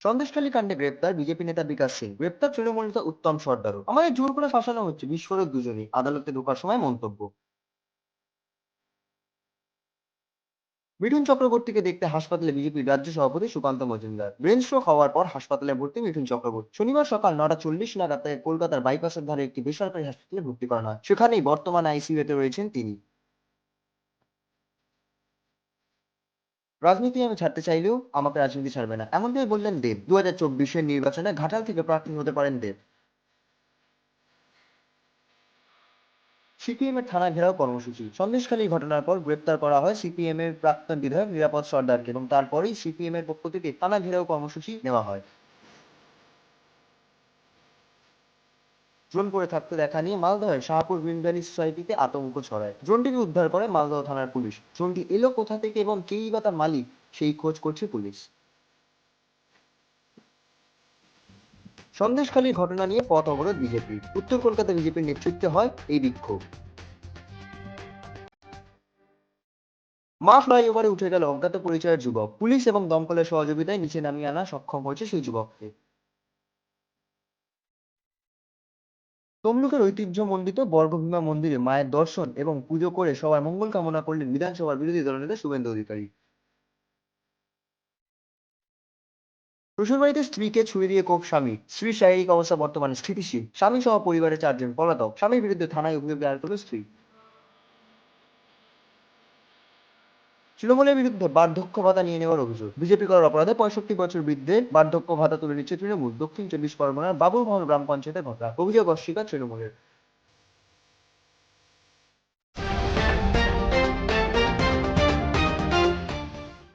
সন্দেশখালী কাণ্ডে গ্রেপ্তার বিজেপি নেতা বিকাশ সিং। গ্রেপ্তার তৃণমূল নেতা উত্তম সর্দারও। আমাদের জোর করে ফাঁসানো হচ্ছে, বিস্ফোরক দুজনই। আদালতে ঢোকার সময় মন্তব্য। মিঠুন চক্রবর্তীকে দেখতে হাসপাতালে বিজেপির রাজ্য সভাপতি সুকান্ত মজুমদার। ব্রেন স্ট্রোক হওয়ার পর হাসপাতালে ভর্তি মিঠুন চক্রবর্তী। শনিবার সকাল নটা চল্লিশ নাগাদ তাকে কলকাতার বাইপাসের ধারে একটি বেসরকারি হাসপাতালে ভর্তি করা হয়। সেখানেই বর্তমান আইসিইউতে রয়েছেন তিনি। রাজনীতি আমি ছাড়তে চাইলেও আমাকে রাজনীতি ছাড়বে না। এমনটাই বললেন দেব। দু হাজার চব্বিশের নির্বাচনে ঘাটাল থেকে প্রার্থী হতে পারেন দেব। সিপিএমের থানা ঘেরাও কর্মসূচি। সন্দেশখালী ঘটনার পর গ্রেপ্তার করা হয় সিপিএম এর প্রাক্তন বিধায়ক নিরাপদ সর্দারকে এবং তারপরেই সিপিএম এর পক্ষ থেকে থানা ঘেরাও কর্মসূচি নেওয়া হয়। ড্রোন করে থাকতে দেখা নিয়ে মালদহের শাহপুর বিন্দানি সোসাইটিতে আতঙ্ক ছড়ায়। ড্রোনটিকে উদ্ধার করে মালদহ থানার পুলিশ। ড্রোনটি এলো কোথা থেকে এবং কেই বা তার মালিক, সেই খোঁজ করছে পুলিশ। সন্দেশখালীর ঘটনা নিয়ে পথ অবরোধ বিজেপি। উত্তর কলকাতা বিজেপির নেতৃত্বে হয় এই বিক্ষোভ। মা ফ্লাইওভারে উঠে গেল অজ্ঞাত পরিচয়ের যুবক। পুলিশ এবং দমকলের সহযোগিতায় নিচে নামিয়ে আনা সক্ষম হয়েছে সেই যুবককে। তমলুকের ঐতিহ্যমণ্ডিত বর্গভীমা মন্দিরে মায়ের দর্শন এবং পুজো করে সবার মঙ্গল কামনা করলেন বিধানসভার বিরোধী দলনেতা শুভেন্দু অধিকারী। শ্বশুরবাড়িতে স্ত্রীকে ছুরি দিয়ে কোপ স্বামী। স্ত্রীর শারীরিক অবস্থা বর্তমানে স্থিতিশীল। স্বামী সহ পরিবারের চারজন পলাতক। স্বামীর বিরুদ্ধে থানায় অভিযোগ দায়ের করল স্ত্রী। তৃণমূলের বিরুদ্ধে বার্ধক্য ভাতা নিয়ে নেওয়ার অভিযোগ। বিজেপি করার অপরাধে পঁয়ষট্টি বছর বৃদ্ধের বার্ধক্য ভাতা তুলে নিচ্ছে তৃণমূল। দক্ষিণ চব্বিশ পরগনার বাবুরমহল গ্রাম পঞ্চায়েতের ঘটনা অভিযোগ অস্বীকার তৃণমূলের।